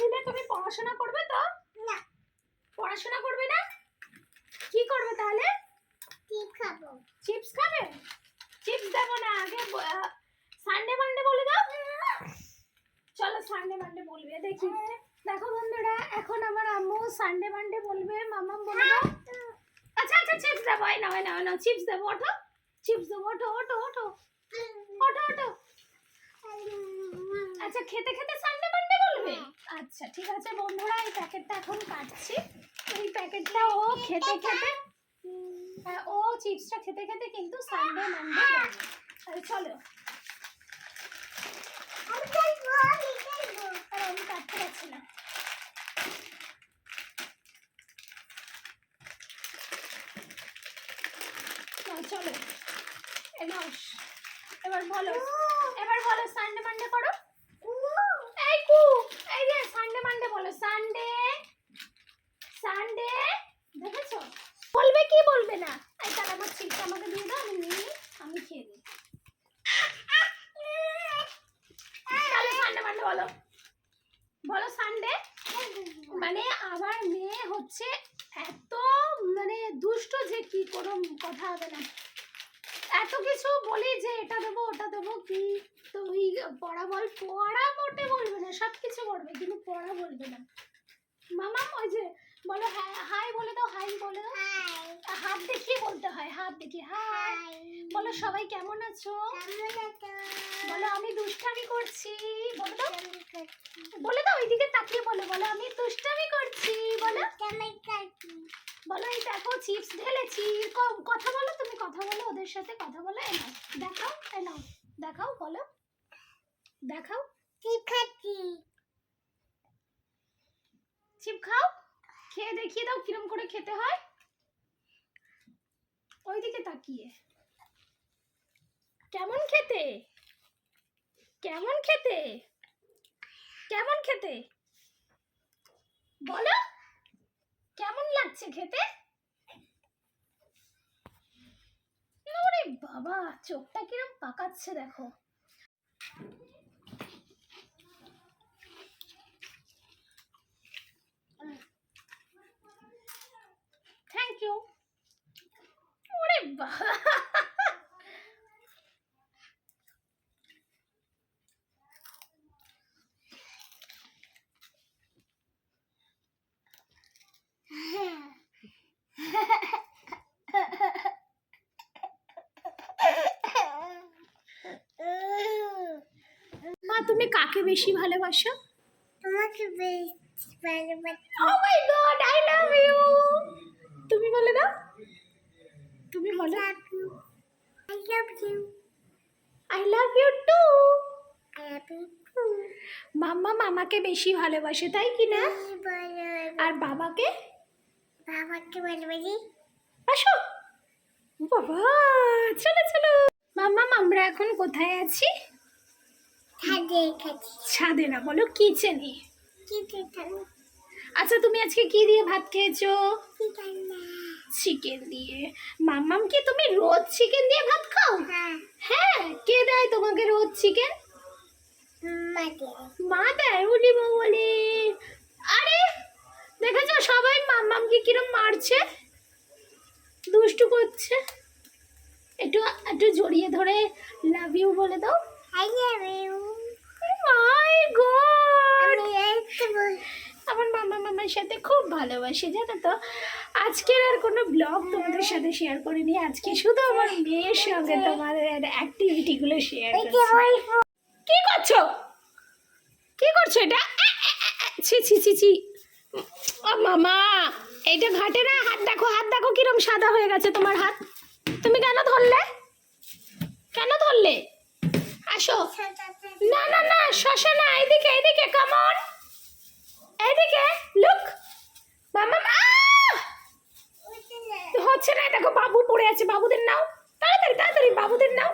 দিলে তুমি পড়াশোনা করবে তো? না। পড়াশোনা করবে না? কি করবে তাহলে? কি খাব। চিপস খাবে? চিপস দেবো না আগে সানডে মানডে বলে দাও। চলো সানডে মানডে বলবে দেখি। দেখো বন্ধুরা এখন আমার আম্মু সানডে মানডে বলবে মামাম বলে দাও। আচ্ছা আচ্ছা চিপস দেবো এই নাও এই নাও নাও চিপস দেবো ওঠো। চিপস দেবো ওঠো ওঠো ওঠো। ওঠো ওঠো। আচ্ছা খেতে খেতে মানডে বলবে আচ্ছা ঠিক আছে বন্ধুরা এই প্যাকেটটা এখন কাটছি। এই প্যাকেটটা ও খেতে খেতে হ্যাঁ, ও চিপসটা খেতে খেতে কিন্তু সানডে মানডে বলবে তাহলে চলো আমি খাইবো আমি খাইবো আর আমি কাটতে পারছি না নাও, চলো এ নাও। এবার বলো এবার বলো সানডে মানডে করো এই কু এই যে সানডে মানডে বলো সানডে সানডে দেখেছ বলবে কি বলবে না এই তাহলে আমার চিপস আমাকে দিয়ে দাও আমি নিই আমি খেয়ে নিই তাহলে সানডে মানডে বলো। বলো সানডে মানে আমার মেয়ে হচ্ছে এত মানে দুষ্ট যে কি কোনো কথা হবে না। এত কিছু বলি যে এটা দেবো ওটা দেবো কি তুই পড়া বল পড়া মোটে বলবে না সব কিছু করবে কিন্তু পড়া বলবে না। মামা ওই যে বলো হ্যাঁ হাই বলে দাও হাই বলে দাও। হাত দেখিয়ে বলতে হয় হাত দেখিয়ে হাই হাই বলো সবাই কেমন আছো? কেমন আছো? বলো আমি দুষ্টামি করছি। বলো আছো বলে দাও ওইদিকে তাকিয়ে বলো বলো আমি দুষ্টামি করছি বলো। বলো এই দেখো চিপস ঢেলেছি। কথা বলো তুমি কথা বলো ওদের সাথে কথা বলো এ নাও। দেখাও এ নাও। দেখাও বলো। দেখাও। কি খাচ্ছি। চিপ খাও। খেয়ে দেখিয়ে দাও কিরম করে খেতে হয়। ওইদিকে তাকিয়ে। কেমন খেতে? কেমন খেতে? কেমন খেতে? বলো। কেমন লাগছে খেতে? ওরে বাবা, চোখটা কিরম পাকাচ্ছে দেখো। থ্যাংক ইউ ওরে বাবা। তুমি কাকে বেশি ভালোবাসো? তোমাকে বেশ ভালোবাসি। ও my god I love you তুমি বলে দাও। তুমি বলো। I love you. I love you too. মাম্মা মামাকে বেশি ভালোবাসে তাই কি না? আর বাবাকে? বাবাকে ভালোবাসি। আসো। বাবা চলো চলো। মাম্মা আমরা এখন কোথায় আছি? ছাদে না বলো কিচেনে। আচ্ছা তুমি আজকে কি দিয়ে ভাত খেয়েছো? চিকেন দিয়ে। মাম্মাম কি তুমি রোজ চিকেন দিয়ে ভাত খাও? হ্যাঁ। হ্যাঁ কে দেয় তোমাকে রোজ চিকেন? মা দেয়। উলি বলে। আরে দেখেছ সবাই মাম্মামকে কিরম মারছে? দুষ্টু করছে। একটু একটু জড়িয়ে ধরে লাভ ইউ বলে দাও। I love you. আমার মামা মামার সাথে খুব ভালোবাসি জানো তো? আজকের আর কোনো ব্লগ তোমাদের সাথে শেয়ার করিনি। আজকে শুধু আমার মেয়ের সঙ্গে তোমার অ্যাক্টিভিটিগুলো শেয়ার কি করছ? কি করছ এটা? ছি ছি ছি ছি। ও মামা এইটা ঘাটে না? হাত দেখো হাত দেখো কিরম সাদা হয়ে গেছে তোমার হাত। তুমি কেন ধরলে? কেন ধরলে? আসো। না না না, শশা না, এদিকে এদিকে কামন এদিকে লুক মামা হচ্ছে না, দেখো, বাবু পড়ে আছে, বাবুদের নাও। তাড়াতাড়ি তাড়াতাড়ি, বাবুদের নাও।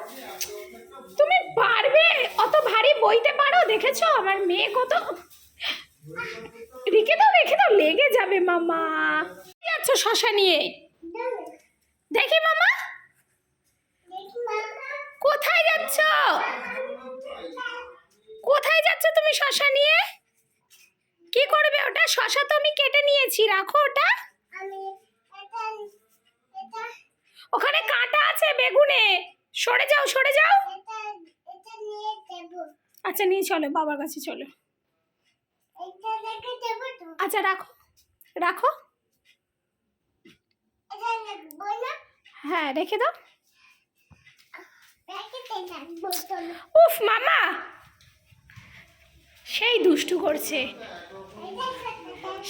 তুমি পারবে, অত ভারী বইতে পারো, দেখেছ? আমার মেয়ে কত রেখে দাও রেখে দাও, লেগে যাবে, মামা। যাচ্ছ শশা নিয়ে দেখি মামা দেখি মা। কোথায় যাচ্ছ কোথায় যাচ্ছ তুমি শশা নিয়ে? কি করবে ওটা? শশা তো আমি কেটে নিয়েছি রাখো ওটা। ওখানে কাঁটা আছে বেগুনে। সরে যাও সরে যাও। আচ্ছা নিয়ে চলো বাবার কাছে চলো। আচ্ছা রাখো রাখো। হ্যাঁ রেখে দাও। উফ মামা! সেই দুষ্টু করছে।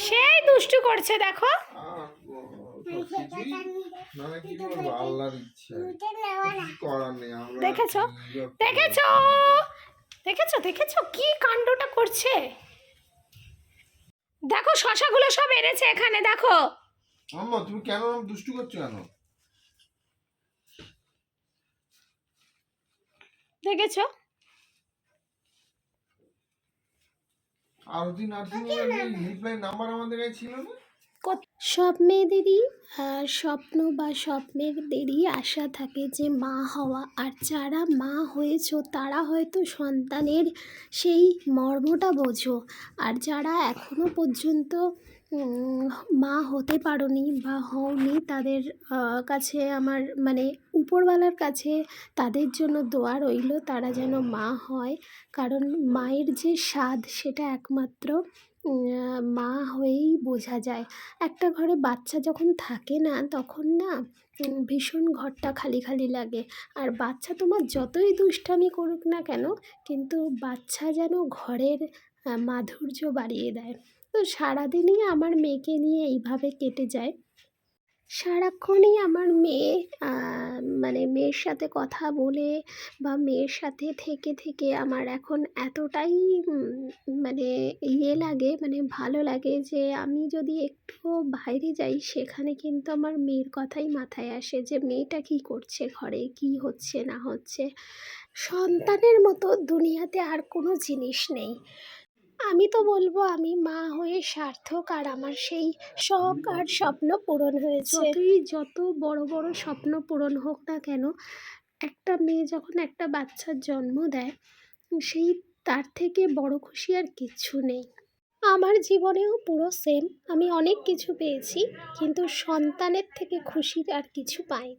সেই দুষ্টু করছে দেখো। দেখেছ? দেখেছ? দেখেছ? দেখেছ? কি কাণ্ডটা করছে? দেখো শশাগুলো সব এনেছে এখানে দেখো। আম্মা তুমি কেন দুষ্টু করছ কেন? দেখেছ? আরতি নার্সিং হেল্পলাইন নাম্বার আমাদের কাছে ছিল না? সব মেয়েদেরই স্বপ্ন বা স্বপ্নেরদেরই আশা থাকে যে মা হওয়া। আর যারা মা হয়েছ তারা হয়তো সন্তানের সেই মর্মটা বোঝো। আর যারা এখনও পর্যন্ত মা হতে পারোনি বা হওনি তাদের কাছে আমার মানে উপরওয়ালার কাছে তাদের জন্য দোয়া রইল, তারা যেন মা হয়। কারণ মায়ের যে স্বাদ সেটা একমাত্র মা হয়েই বোঝা যায়। একটা ঘরে বাচ্চা যখন থাকে না, তখন না ভীষণ ঘরটা খালি খালি লাগে। আর বাচ্চা তোমার যতই দুষ্টামি করুক না কেন, কিন্তু বাচ্চা যেন ঘরের মাধুর্য বাড়িয়ে দেয়। তো সারাদিনই আমার মেয়েকে নিয়ে এইভাবে কেটে যায়। সারাক্ষণই আমার মেয়ে মানে মেয়ের সাথে কথা বলে বা মেয়ের সাথে থেকে থেকে আমার এখন এতটাই মানে ইয়ে লাগে মানে ভালো লাগে যে আমি যদি একটু বাইরে যাই, সেখানে কিন্তু আমার মেয়ের কথাই মাথায় আসে যে মেয়েটা কী করছে ঘরে, কী হচ্ছে না হচ্ছে। সন্তানের মতো দুনিয়াতে আর কোনো জিনিস নেই। আমি তো বলব আমি মা হয়ে সার্থক আর আমার সেই শখ আর স্বপ্ন পূরণ হয়েছে। যতই যত বড় বড় স্বপ্ন পূরণ হোক না কেন একটা মেয়ে যখন একটা বাচ্চার জন্ম দেয় সেই তার থেকে বড় খুশি আর কিচ্ছু নেই। আমার জীবনেও পুরো সেম আমি অনেক কিছু পেয়েছি কিন্তু সন্তানের থেকে খুশির আর কিছু পাই